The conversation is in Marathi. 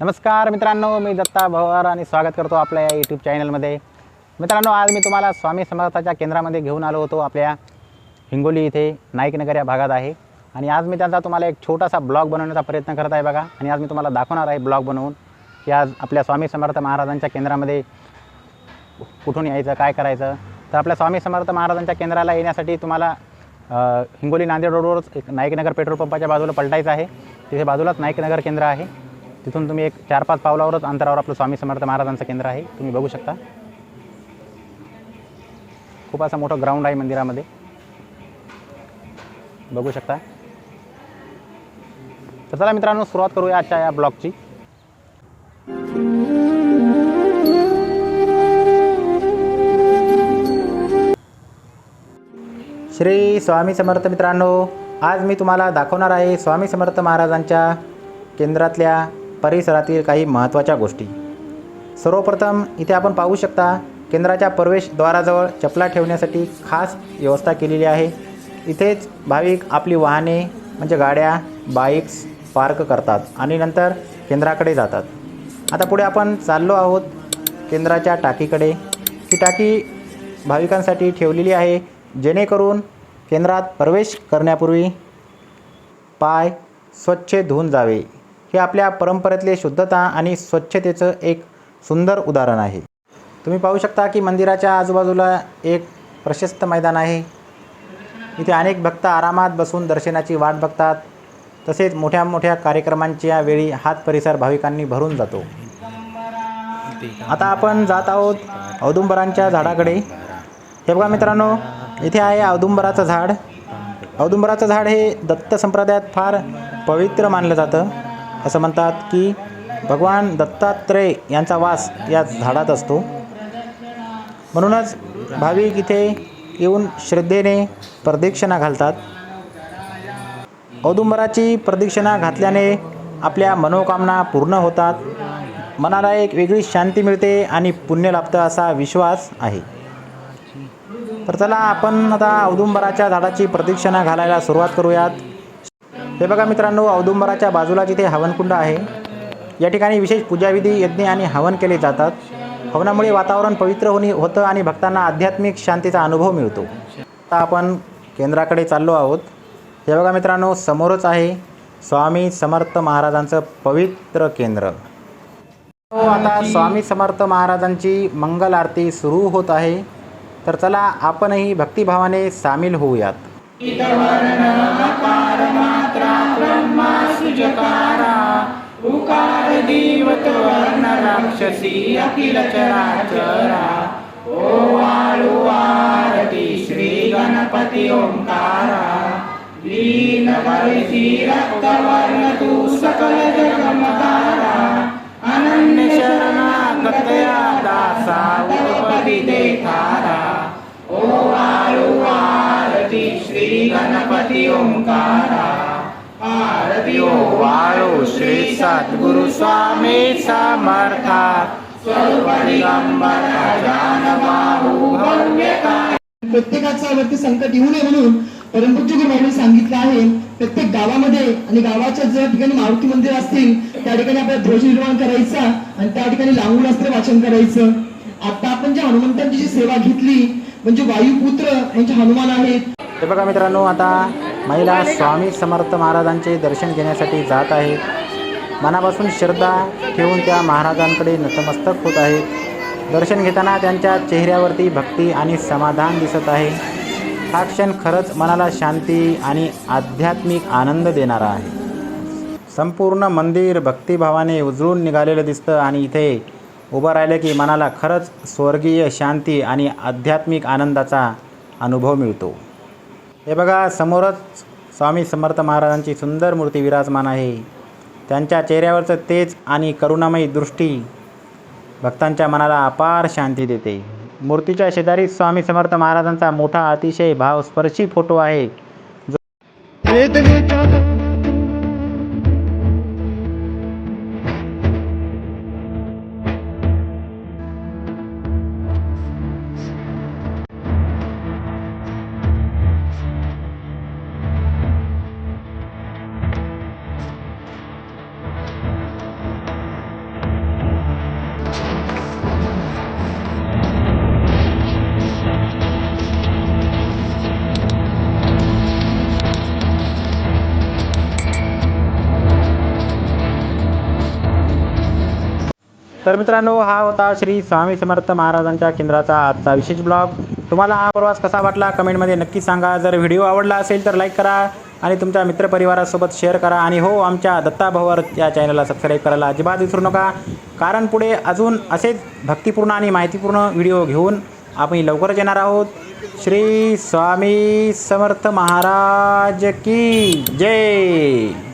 नमस्कार मित्रांनो मी दत्ता भवर आणि स्वागत करतो आपल्या या यूट्यूब चॅनलमध्ये मित्रांनो आज मी तुम्हाला स्वामी समर्थाच्या केंद्रामध्ये घेऊन आलो होतो आपल्या हिंगोली इथे नाईकनगर या भागात आहे. आणि आज मी त्यांचा तुम्हाला एक छोटासा ब्लॉग बनवण्याचा प्रयत्न करत आहे बघा. आणि आज मी तुम्हाला दाखवणार आहे ब्लॉग बनवून की आज आपल्या स्वामी समर्थ महाराजांच्या केंद्रामध्ये कुठून यायचं काय करायचं. तर आपल्या स्वामी समर्थ महाराजांच्या केंद्राला येण्यासाठी तुम्हाला हिंगोली नांदेड रोडवरच एक नाईकनगर पेट्रोल पंपाच्या बाजूला पलटायचं आहे. तिथे बाजूलाच नाईकनगर केंद्र आहे. तिथून तुम्ही एक चार पाच पावलावरच अंतरावर आपलं स्वामी समर्थ महाराजांचं केंद्र आहे. तुम्ही बघू शकता. खूप असं मोठं ग्राउंड आहे मंदिरामध्ये. बघू शकता. तर चला मित्रांनो सुरुवात करूया आजच्या या ब्लॉगची. श्री स्वामी समर्थ मित्रांनो आज मी तुम्हाला दाखवणार आहे स्वामी समर्थ महाराजांच्या केंद्रातल्या परिसरातील काही महत्त्वाच्या गोष्टी. सर्वप्रथम इथे आपण पाहू शकता केंद्राच्या प्रवेशद्वाराजवळ चपला ठेवण्यासाठी खास व्यवस्था केलेली आहे. इथेच भाविक आपली वाहने म्हणजे गाड्या बाईक्स पार्क करतात आणि नंतर केंद्राकडे जातात. आता पुढे आपण चाललो आहोत केंद्राच्या टाकीकडे. ही टाकी भाविकांसाठी ठेवलेली आहे जेणेकरून केंद्रात प्रवेश करण्यापूर्वी पाय स्वच्छ धुवून जावे. हे आपल्या परंपरेतले शुद्धता आणि स्वच्छतेचं एक सुंदर उदाहरण आहे. तुम्ही पाहू शकता की मंदिराच्या आजूबाजूला एक प्रशस्त मैदान आहे. इथे अनेक भक्त आरामात बसून दर्शनाची वाट बघतात. तसेच मोठ्या मोठ्या कार्यक्रमांच्या वेळी हात परिसर भाविकांनी भरून जातो. आता आपण जात आहोत औदुंबरांच्या झाडाकडे. हे बघा मित्रांनो इथे आहे औदुंबराचं झाड. औदुंबराचं झाड हे दत्त संप्रदायात फार पवित्र मानलं जातं. असं म्हणतात की भगवान दत्तात्रय यांचा वास या झाडात असतो. म्हणूनच भाविक इथे येऊन श्रद्धेने प्रदक्षिणा घालतात. औदुंबराची प्रदक्षिणा घातल्याने आपल्या मनोकामना पूर्ण होतात. मनाला एक वेगळी शांती मिळते आणि पुण्य लाभतं असा विश्वास आहे. तर चला आपण आता औदुंबराच्या झाडाची प्रदक्षिणा घालायला सुरुवात करूयात. हे बघा मित्रांनो औदुंबराच्या बाजूला जिथे हवनकुंड आहे या ठिकाणी विशेष पूजाविधी यज्ञ आणि हवन केले जातात. हवनामुळे वातावरण पवित्र होणे होतं आणि भक्तांना आध्यात्मिक शांतीचा अनुभव मिळतो. आता आपण केंद्राकडे चाललो आहोत. हे बघा मित्रांनो समोरच आहे स्वामी समर्थ महाराजांचं पवित्र केंद्र. हो आता स्वामी समर्थ महाराजांची मंगल आरती सुरू होत आहे. तर चला आपणही भक्तिभावाने सामील होऊयात. उकार देवत वर्ण राक्षसी अखिल चराचरा। ओ वाळू आरती श्री गणपती ओंकारा। लीन भरसी रक्त वर्ण तू सकल जगमकारा अनन्य शरणागतया दासा उपदी देखारा। ओ वाळू आरती श्री गणपती ओंकारा। वाळू श्री सद्गुरु स्वामी समर्था। वरती संकट येऊ नये म्हणून परमपूज्य गुरुबाबांनी सांगितलं आहे प्रत्येक गावामध्ये आणि गावाच्या ज्या ठिकाणी मारुती मंदिर असतील त्या ठिकाणी आपल्याला ध्वज निर्माण करायचा आणि त्या ठिकाणी लांगून अस्त्र वाचन करायचं. आता आपण ज्या हनुमंतांची जी सेवा घेतली म्हणजे वायुपुत्र यांचे हनुमान आहेत. हे बघा मित्रांनो आता महिला स्वामी समर्थ महाराजांचे दर्शन घेण्यासाठी जात आहेत मनापासून श्रद्धा ठेवून त्या महाराजांकडे नतमस्तक होत आहेत दर्शन घेताना त्यांच्या चेहऱ्यावरती भक्ती आणि समाधान दिसत आहे. हा क्षण खरंच मनाला शांती आणि आध्यात्मिक आनंद देणारा आहे. संपूर्ण मंदिर भक्तिभावाने उजळून निघालेलं दिसतं आणि इथे उभं राहिलं की मनाला खरंच स्वर्गीय शांती आणि आध्यात्मिक आनंदाचा अनुभव मिळतो. हे बघा समोरच स्वामी समर्थ महाराजांची सुंदर मूर्ती विराजमान आहे. त्यांच्या चेहऱ्यावरचं तेज आणि करुणामयी दृष्टी भक्तांच्या मनाला अपार शांती देते. मूर्तीच्या शेजारी स्वामी समर्थ महाराजांचा मोठा अतिशय भावस्पर्शी फोटो आहे. तर मित्रांनो हा होता श्री स्वामी समर्थ महाराजांच्या केंद्राचा आजचा विशेष ब्लॉग. तुम्हाला हा प्रवास कसा वाटला? कमेंटमध्ये नक्की सांगा. जर व्हिडिओ आवडला असेल तर लाईक करा आणि तुमच्या मित्रपरिवारासोबत शेअर करा. आणि हो आमच्या दत्ता भवर या चॅनलला सबस्क्राईब करायला अजिबात विसरू नका. कारण पुढे अजून असेच भक्तिपूर्ण आणि माहितीपूर्ण व्हिडिओ घेऊन आपण लवकरच येणार आहोत. श्री स्वामी समर्थ महाराज की जय!